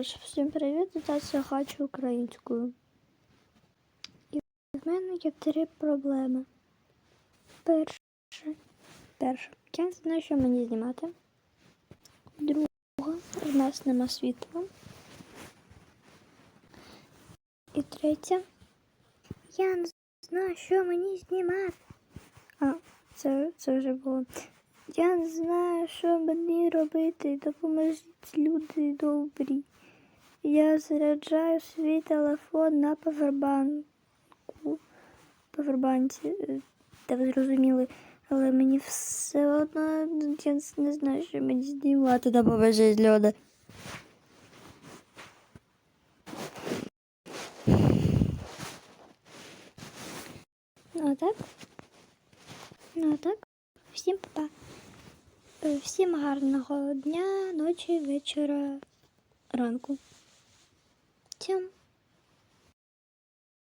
Всім привіт, це я хочу українською. І в мене є три проблеми. Перше, перше, я не знаю, що мені знімати. Друга, в нас нема світла. І третє, я не знаю, що мені знімати. А, це, це вже було. Я не знаю, що мені робити. Допоможіть люди добрі. Я заряджаю свій телефон на павербанку. Павербанці. Е, Та ви зрозуміли, але мені все одно я не знаю, що мені знімати. Допоможіть люди. Ну так. Ну так. Всім па-па. Е, Всім гарного дня, ночі, вечора, ранку. Всім.